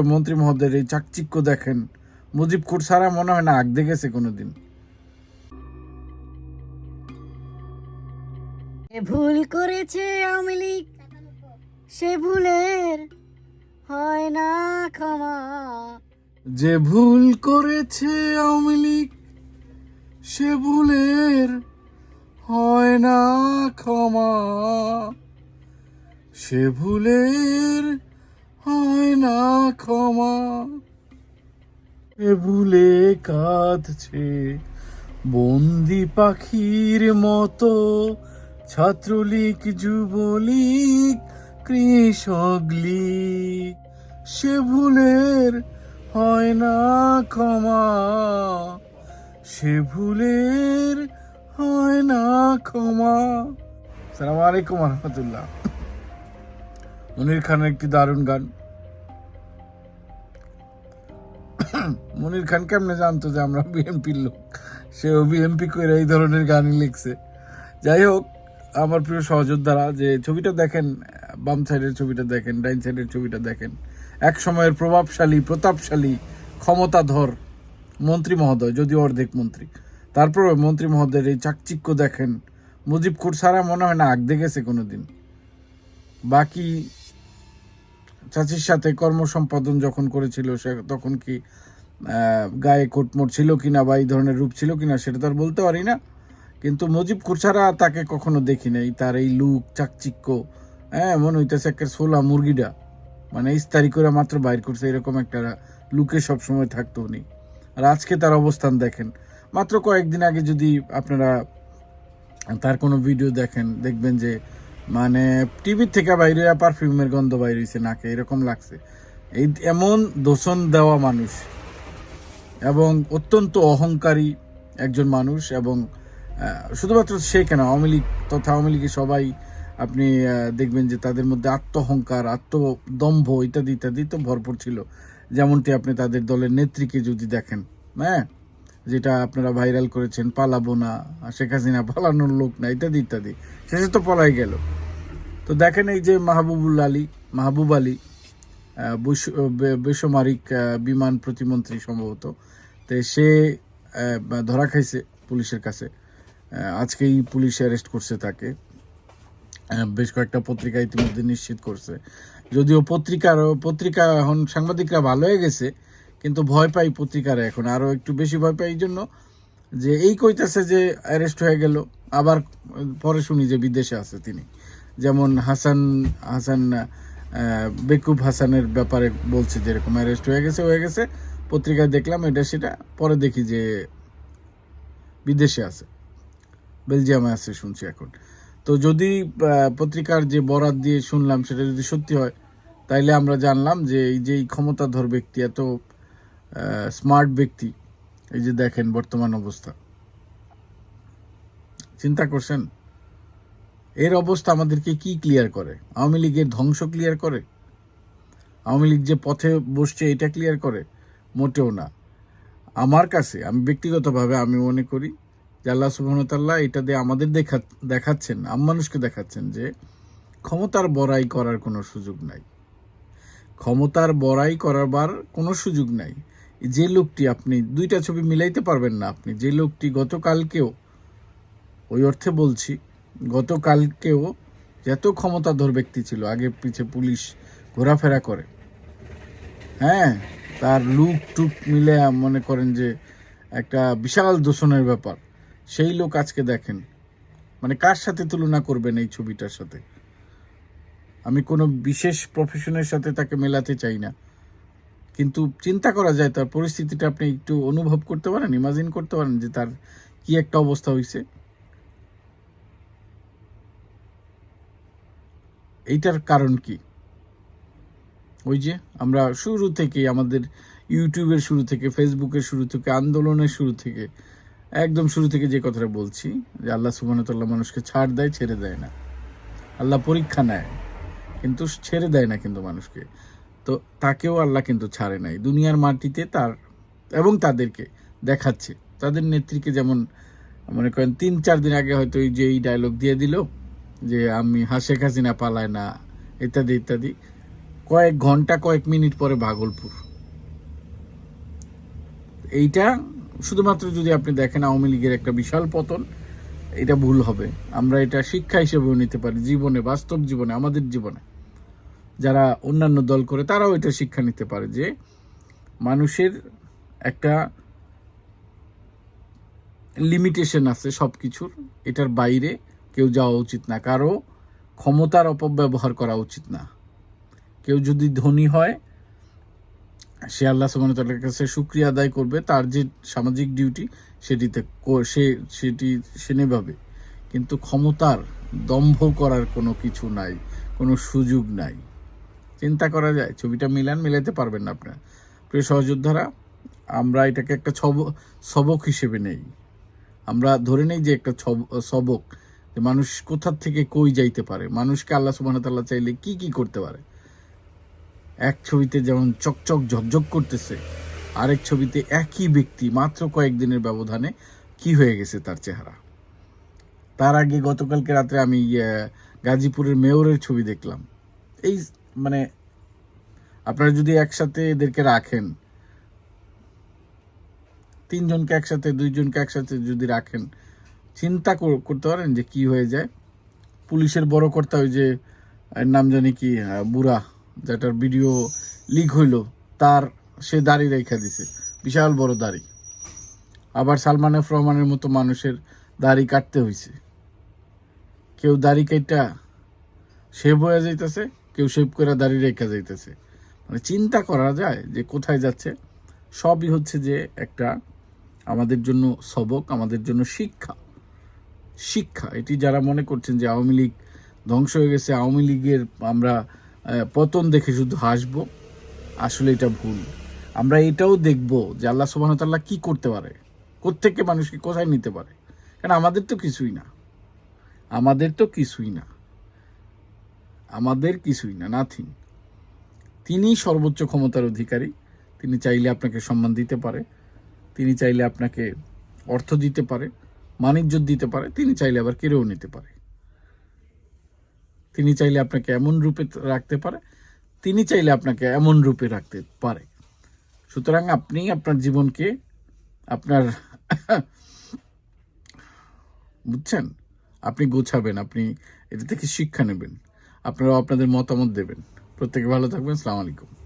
তারপরে মন্ত্রী মহোদয়ের এই চাকচিক্য দেখেন মুজিব কুর সারা মনে হয় না আগ দেখেছে কোনোদিন। ভুল করেছে আওয়ামী লীগ সে ভুলের হয় না ক্ষমা। যে ভুল করেছে আওয়ামী লীগ সে ভুলের হয় না ক্ষমা। সে ভুলের হয় না ক্ষমা। ভুলে কাঁদছে বন্দি পাখির মতো ছাত্রলীগ, যুবলীগ, কৃষক লীগ। সে ভুলের হয় না ক্ষমা। সে ভুলের হয় না ক্ষমা। সালাম আলাইকুম রহমতুল্লাহ মনির খানের একটি দারুণ গান। মনির খান কেমনে জানতো যে আমরা বিএনপির লোক? সেও বিএনপি করে এই ধরনের গানই লিখছে। যাই হোক, আমার প্রিয় সহযোদ্ধারা, যে ছবিটা দেখেন, বাম সাইডের ছবিটা দেখেন, ডাইন সাইডের ছবিটা দেখেন, এক সময়ের প্রভাবশালী, প্রতাপশালী, ক্ষমতাধর মন্ত্রী মহোদয়, যদিও অর্ধেক মন্ত্রী। তারপরে মন্ত্রী মহোদয়ের এই চাকচিক্য দেখেন, মুজিব কুর সারা মনে হয় না আগ দেখেছে কোনোদিন। বাকি চাচির সাথে কর্ম সম্পাদন যখন করেছিল, সে তখন কি গায়ে কোটমোট ছিল কিনা বা এই ধরনের রূপ ছিল কিনা সেটা তো আর বলতে পারি না। কিন্তু মুজিব কুরছাড়া তাকে কখনো দেখি নাই তার এই লুক, চাকচিক্য হ্যাঁ মনে হইতেছে একটা সোলা মুরগিটা। মানে ইস্তারি করে মাত্র বাইর করছে, এরকম একটা লুকে সবসময় থাকতো উনি। আর আজকে তার অবস্থান দেখেন। মাত্র কয়েকদিন আগে যদি আপনারা তার কোনো ভিডিও দেখেন, দেখবেন যে মানে টিভির থেকে বাইরে পারফিউমের গন্ধ বাইরে হয়েছে নাকে, এরকম লাগছে। এই এমন দোষণ দেওয়া মানুষ। এবং অত্যন্ত অহংকারী একজন মানুষ এবং শুধুমাত্র সে কেন, আওয়ামী লীগ তথা আওয়ামী লীগের সবাই আপনি দেখবেন যে তাদের মধ্যে আত্মহংকার, আত্মদম্ভ ইত্যাদি ইত্যাদি তো ভরপুর ছিল। যেমনটি আপনি তাদের দলের নেত্রীকে যদি দেখেন হ্যাঁ? যেটা আপনারা ভাইরাল করেছেন, পালাবো না, শেখ হাসিনা পালানোর লোক না, ইত্যাদি ইত্যাদি। শেষে তো পলাই গেল। তো দেখেন এই যে মাহবুবুল আলী, মাহবুব আলী বেসামরিক বিমান প্রতিমন্ত্রী সম্ভবত। তো সে ধরা খাইছে পুলিশের কাছে। আজকেই পুলিশ অ্যারেস্ট করছে তাকে। বেশ কয়েকটা পত্রিকা ইতিমধ্যে নিশ্চিত করছে। যদিও পত্রিকার পত্রিকা এখন সাংবাদিকরা ভালো হয়ে গেছে, কিন্তু ভয় পাই পত্রিকারা এখন। আরও একটু বেশি ভয় পাই এই জন্য যে এই কইতাছে যে অ্যারেস্ট হয়ে গেল, আবার পরে শুনি যে বিদেশে আছে তিনি। যেমন হাসান হাসান বেকুব হাসানের ব্যাপারে বলছে যেরকম অ্যারেস্ট হয়ে গেছে হয়ে গেছে। পত্রিকায় দেখলাম এটা সেটা, পরে দেখি যে বিদেশে আছে। বেলজিয়ামে আছে শুনছি এখন। তো যদি পত্রিকার যে বরাত দিয়ে শুনলাম সেটা যদি সত্যি হয়, তাইলে আমরা জানলাম যে এই যে এই ক্ষমতাধর ব্যক্তি, এত স্মার্ট ব্যক্তি, এই যে দেখেন বর্তমান অবস্থা। চিন্তা করছেন? এর অবস্থা আমাদেরকে কি ক্লিয়ার করে? আওয়ামী লীগের ধ্বংস ক্লিয়ার করে? আওয়ামী লীগ যে পথে বসছে, এটা ক্লিয়ার করে? মোটেও না। আমার কাছে, আমি ব্যক্তিগতভাবে আমি মনে করি যে আল্লাহ সুবাহতাল্লাহ এটা দিয়ে আমাদের দেখা, দেখাচ্ছেন, আম মানুষকে দেখাচ্ছেন যে ক্ষমতার বড়াই করার কোনো সুযোগ নাই। ক্ষমতার বড়াই করার কোনো সুযোগ নাই। যে লোকটি আপনি দুইটা ছবি মিলাইতে পারবেন না আপনি, যে লোকটি গতকালকেও, ওই অর্থে বলছি গতকালকেও যত ক্ষমতাধর ব্যক্তি ছিল, আগে পিছে পুলিশ ঘোরাফেরা করে। হ্যাঁ তার লুক টুক মিলে মনে করেন যে একটা বিশাল দূষণের ব্যাপার। সেই লোক আজকে দেখেন। মানে কার সাথে তুলনা করবেন এই ছবিটার সাথে? আমি কোনো বিশেষ প্রফেশনের সাথে তাকে মেলাতে চাই না। কিন্তু চিন্তা করা যায়, তার পরিস্থিতিটা আপনি একটু অনুভব করতে পারেন ইমাজিন করতে পারেন যে তার কি একটা অবস্থা হয়েছে এইটার কারণ কি? ওই যে আমরা শুরু থেকে আমাদের ইউটিউবের শুরু থেকে, ফেসবুকের শুরু থেকে, আন্দোলনের শুরু থেকে, একদম শুরু থেকে যে কথাটা বলছি, যে আল্লাহ সুবাহতাল্লাহ মানুষকে ছাড় দেয়, ছেড়ে দেয় না। আল্লাহ পরীক্ষা নেয়, কিন্তু ছেড়ে দেয় না কিন্তু মানুষকে। তো তাকেও আল্লাহ কিন্তু ছাড়ে নাই। দুনিয়ার মাটিতে তার এবং তাদেরকে দেখাচ্ছে। তাদের নেত্রীকে যেমন মনে করেন তিন চার দিন আগে হয়তো এই যে এই ডায়লগ দিয়ে দিল যে আমি হাসে হাসিনা পালায় না, ইত্যাদি ইত্যাদি। কয়েক ঘণ্টা, কয়েক মিনিট পরে ভাগলপুর। এইটা শুধুমাত্র যদি আপনি দেখেন আওয়ামী লীগের একটা বিশাল পতন, এটা ভুল হবে। আমরা এটা শিক্ষা হিসেবেও নিতে পারি, জীবনে, বাস্তব জীবনে, আমাদের জীবনে। যারা অন্যান্য দল করে, তারাও এটা শিক্ষা নিতে পারে যে মানুষের একটা লিমিটেশন আছে সব কিছুর এটার বাইরে কেউ যাওয়া উচিত না। কারও ক্ষমতার অপব্যবহার করা উচিত না। কেউ যদি ধনী হয়, সে আল্লাহ সুবাহতাল্লার কাছে সুক্রিয়া আদায় করবে, তার যে সামাজিক ডিউটি সেটিতে সে, সেটি, সে নেভাবে। কিন্তু ক্ষমতার দম্ভ করার কোনো কিছু নাই, কোনো সুযোগ নাই। চিন্তা করা যায়, ছবিটা মিলান মিলাতে পারবেন না আপনার। প্রিয় সহযোদ্ধারা, আমরা এটাকে একটা ছব- সবক হিসেবে নেই। আমরা ধরে নেই যে একটা ছব- সবক। যে মানুষ কোথার থেকে কই যাইতে পারে? মানুষকে আল্লাহ সুবাহতাল্লাহ চাইলে কি কি করতে পারে? এক ছবিতে যেমন চকচক ঝকঝক করতেছে, আরেক ছবিতে একই ব্যক্তি মাত্র কয়েকদিনের ব্যবধানে কি হয়ে গেছে তার চেহারা। তার আগে গতকালকে রাত্রে আমি গাজীপুরের মেয়রের ছবি দেখলাম। এই মানে আপনারা যদি একসাথে এদেরকে রাখেন, তিনজনকে একসাথে, দুইজনকে একসাথে যদি রাখেন চিন্তা কর- করতে পারেন যে কি হয়ে যায়। পুলিশের বড় কর্তা ওই যে নাম জানি কি বুড়া, যেটার ভিডিও লিক হইল, তার, সে দাড়ি রেখা দিছে। বিশাল বড় দাড়ি। আবার সালমান এফ রহমানের মতো মানুষের দাড়ি কাটতে হইছে। কেউ দাড়ি কাইটা শেভ হয়ে যাইতেছে, কেউ শেভ করে দাড়ি রেখা যাইতেছে। মানে চিন্তা করা যায় যে কোথায় যাচ্ছে। সবই হচ্ছে যে একটা আমাদের জন্য সবক, আমাদের জন্য শিক্ষা। শিক্ষা। এটি যারা মনে করছেন যে আওয়ামী লীগ ধ্বংস হয়ে গেছে, আওয়ামী লীগের আমরা পতন দেখে শুধু হাসব, আসলে এটা ভুল। আমরা এটাও দেখব যে আল্লাহ সুবাহতাল্লাহ কি করতে পারে, কোত্থেকে মানুষকে কোথায় নিতে পারে। কারণ আমাদের তো কিছুই না। আমাদের তো কিছুই না। আমাদের কিছুই না নাথিং তিনি সর্বোচ্চ ক্ষমতার অধিকারী, তিনি চাইলে আপনাকে সম্মান দিতে পারে, তিনি চাইলে আপনাকে অর্থ দিতে পারে। মানিজ্য দিতে পারে, তিনি চাইলে আবার কেড়েও নিতে পারে। তিনি চাইলে আপনাকে এমন রূপে রাখতে পারে, তিনি চাইলে আপনাকে এমন রূপে রাখতে পারে। সুতরাং আপনি আপনার জীবনকে, আপনার বুঝছেন? আপনি গোছাবেন, আপনি এটা থেকে শিক্ষা নেবেন, আপনারাও আপনাদের মতামত দেবেন। প্রত্যেকে ভালো থাকবেন সালাম আলাইকুম।